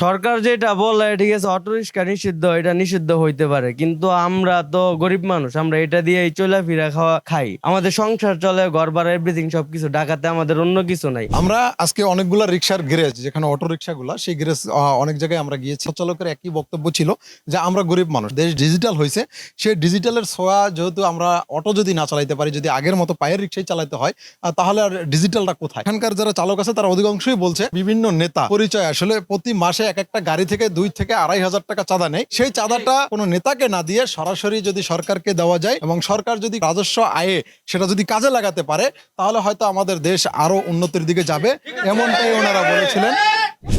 সরকার যেটা বলে, ঠিক আছে, অটো রিক্সা নিষিদ্ধ, এটা নিষিদ্ধ হইতে পারে। কিন্তু আমরা তো গরিব মানুষ, আমরা এটা দিয়েই চলাফেরা খাওয়া খাই। আমাদের সংসার চলে, ঘর ভাড়া এভরিথিং সবকিছু। ঢাকাতে আমাদের অন্য কিছু নাই। আমরা আজকে অনেকগুলা রিক্সার গ্যারেজ, যেখানে অটো রিক্সাগুলা, সেই গ্যারেজ অনেক জায়গায় আমরা গিয়েছি। চালকের একই বক্তব্য ছিল যে, আমরা গরিব মানুষ। দেশ ডিজিটাল হয়েছে সেই ডিজিটালের ছোঁয়া যেহেতু আমরা অটো যদি না চালাইতে পারি, যদি আগের মতো পায়ের রিক্সাই চালাতে হয় তাহলে আর ডিজিটালটা কোথায়? এখানকার যারা চালক আছে, তারা অধিকাংশই বলছে, বিভিন্ন নেতা পরিচয় আসলে প্রতি মাসে এক একটা গাড়ি থেকে দুই থেকে আড়াই হাজার টাকা চাঁদা নেয়। সেই চাঁদাটা কোনো নেতাকে না দিয়ে সরাসরি যদি সরকারকে দেওয়া যায় এবং সরকার যদি রাজস্ব আয়ে সেটা যদি কাজে লাগাতে পারে, তাহলে হয়তো আমাদের দেশ আরও উন্নতির দিকে যাবে। এমনটাই ওনারা বলেছিলেন।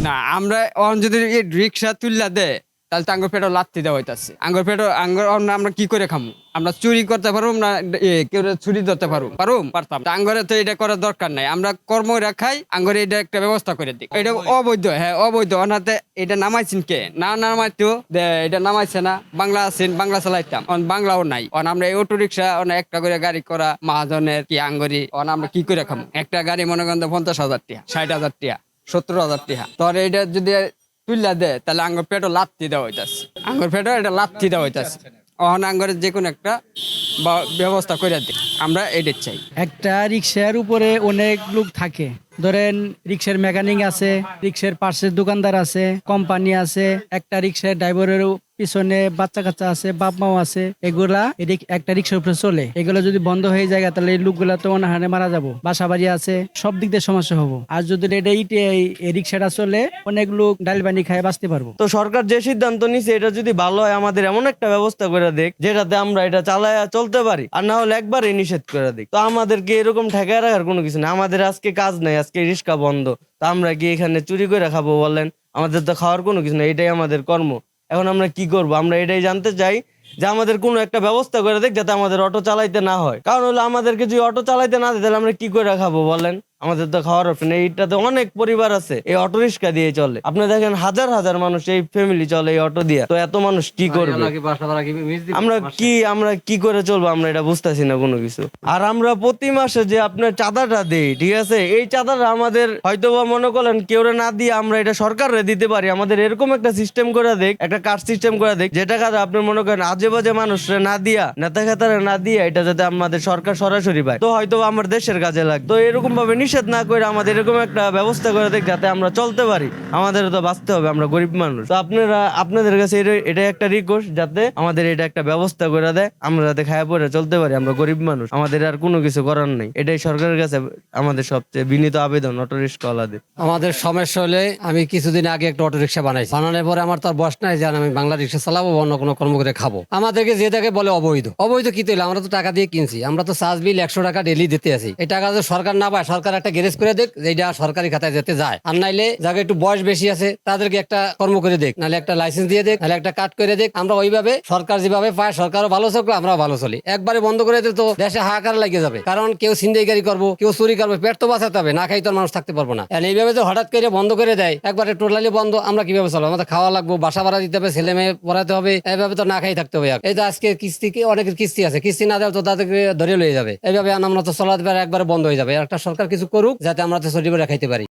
না, আমরা যদি রিক্সা তুললা দে। তাহলে তো আঙ্গুর পেটও লাত্তি দেওয়া হইতাছে। আঙ্গুর পেটও আঙ্গুর আমরা কি করে খামু? আমরা চুরি করতে পারুম না কেউ চুরি ধরতে পারুম? পারুম? পারতাম। আঙ্গরে তো এটা করার দরকার নাই। আমরা কর্ম রাখাই আঙ্গরে এটা একটা ব্যবস্থা করে দিই। এটা অবৈধ। হ্যাঁ অবৈধ। অনাতে এটা নামাইছেন কে? না নামাইতো এটা নামাইছে না। বাংলা আছেন বাংলা চালাইতাম। অন বাংলাও নাই। অন আমরা এই অটো রিক্সা অন একটা করে গাড়ি করা মহাজনের কি আঙ্গরি অন আমরা কি করে খামু? একটা গাড়ি মনে করেন পঞ্চাশ হাজার টিয়া ষাট হাজার টিয়া সত্তর হাজার টিহা তোর এটা যদি তুললা দে, তাহলে আঙ্গুর পেটও লাত্তি দেওয়া হইতাছে। আঙ্গুর পেটও এটা লাত্তি দেওয়া হইতাছে। অহন আঙ্গুরের যে কোনো একটা বা- ব্যবস্থা করে দিই আমরা এটা চাই। একটা রিক্সার উপরে অনেক লোক থাকে। ধরেন রিক্সার মেকানিক আছে, রিক্সার পার্সের দোকানদার আছে, কোম্পানি আছে, একটা রিক্সার ড্রাইভারের পিছনে বাচ্চা কাচ্চা আছে বাপ মাও আছে, এগুলা এই রিক- একটা রিক্সার উপরে চলে। এগুলো যদি বন্ধ হয়ে যায়, তাহলে এই লোকগুলা তো অনাহারে মারা যাব। বাসা বাড়ি আছে, সব দিক দিয়ে সমস্যা হব। আর যদি এটা ইটে এই- রিক্সাটা চলে, অনেক লোক ডাল বানি খায়, বাঁচতে পারব। তো সরকার যে সিদ্ধান্ত নিছে, এটা যদি ভালো হয়, আমাদের এমন একটা ব্যবস্থা করে দেখ, যেটাতে আমরা এটা চালায়া চলতে পারি, আর না হলে একবারই নিষেধ করে দিক তো আমাদেরকে এরকম ঠেকায় রাখার কোনো কিছু নেই। আমাদের আজকে কাজ নাই, আজকে রিক্সা বন্ধ। তো আমরা কি এখানে চুরি করে খাব বলেন? আমাদের তো খাওয়ার কোনো কিছু নেই, এটাই আমাদের কর্ম। এখন আমরা কি করব? আমরা এটাই জানতে চাই যে আমাদের কোনো একটা ব্যবস্থা করে দেখ যাতে আমাদের অটো চালাইতে না হয়। কারণ হলো আমাদেরকে যদি অটো চালাইতে না দেয়, তাহলে আমরা কি করে খাব বলেন? আমাদের তো খাওয়ার অপশন এইটাতে অনেক পরিবার আছে এই অটো রিক্সা দিয়ে চলে। আপনি দেখেন হাজার হাজার মানুষ এই ফ্যামিলি চলে এই অটো দিয়ে। তো এত মানুষ কি করবে? আমরা কি আমরা কি করে চলবো? আমরা এটা বুঝতেছি না কোনো কিছু। আর আমরা প্রতি মাসে যে আপনার চাঁদাটা দেই ঠিক আছে? এই চাঁদাটা আমাদের হয়তো বা মনে করেন কেউ না দিয়ে আমরা এটা সরকারে দিতে পারি। আমাদের এরকম একটা সিস্টেম করে দেখ একটা কার্ড সিস্টেম করে দেখ যেটা কাজে আপনি মনে করেন আজে বাজে মানুষরে না দিয়া নেতা খেতারে না দিয়া এটা যাতে আমাদের সরকার সরাসরি পায়। তো হয়তো আমার দেশের কাজে লাগে তো এরকম ভাবে নিষেধ না করে আমাদের এরকম একটা ব্যবস্থা করে দেখ যাতে আমরা চলতে পারি। আমাদের তো বাঁচতে হবে, আমরা গরিব মানুষ। তো আপনারা, আপনাদের কাছে এটা- একটা রিকোয়েস্ট যাতে আমাদের এটা একটা ব্যবস্থা করে দেয়, আমরা যাতে খায়া পরে চলতে পারি, আমরা গরিব মানুষ। আমাদের আর কোনো কিছু করার নেই। এটাই সরকারের কাছে আমাদের সবচেয়ে বিনীত আবেদন অটো রিক্সাওয়ালাদের আমাদের সমস্যা হলে আমি কিছুদিন আগে একটা অটো রিক্সা বানাইছি। বানানোর পরে আমার তো আর বস নাই যে আমি বাংলা রিক্সা চালাবো অন্য কোনো কর্ম করে খাব। আমাদেরকে যে দেখে বলে অবৈধ। অবৈধ কি তৈল আমরা তো টাকা দিয়ে কিনছি। আমরা তো চার্জ বিল একশো টাকা ডেলি দিতে আছি। এই টাকা তো সরকার না পায়, সরকার একটা গ্যারেজ করে দেখ যেটা সরকারি খাতায় যেতে যায়। আর নাইলে যাকে একটু বয়স বেশি আছে, তাদেরকে একটা কর্ম করে দেখ। নাহলে একটা লাইসেন্স দিয়ে দেখ নাহলে একটা কাট করে দেখ। আমরা ওইভাবে সরকার যেভাবে পায়, সরকারও ভালো চলবে, আমরাও ভালো চলি। একবারে বন্ধ করে দিলে তো দেশে হাহাকার লাগিয়ে যাবে। কারণ কেউ ছিনতাইকারী করব, কেউ চুরি করবে, পেট তো বাঁচাতে হবে, না খাই তো মানুষ থাকতে পারব না। এইভাবে তো হঠাৎ করে বন্ধ করে দেয়, একবারে টোটালি বন্ধ, আমরা কীভাবে চলবো? আমাদের খাওয়া লাগবো, বাসা ভাড়া দিতে হবে, ছেলে মেয়ে পড়াতে হবে, এইভাবে তো না খাই থাকতে হবে এই তো আজকে কিস্তি অনেকের কিস্তি আছে, কিস্তি না দেয় তো তাদেরকে ধরে লয়ে যাবে। এইভাবে আমরা তো চলাতে পারে, একবারে বন্ধ হয়ে যাবে। একটা সরকার কিছু করুক যাতে আমরা সঠিকভাবে খাইতে পারি।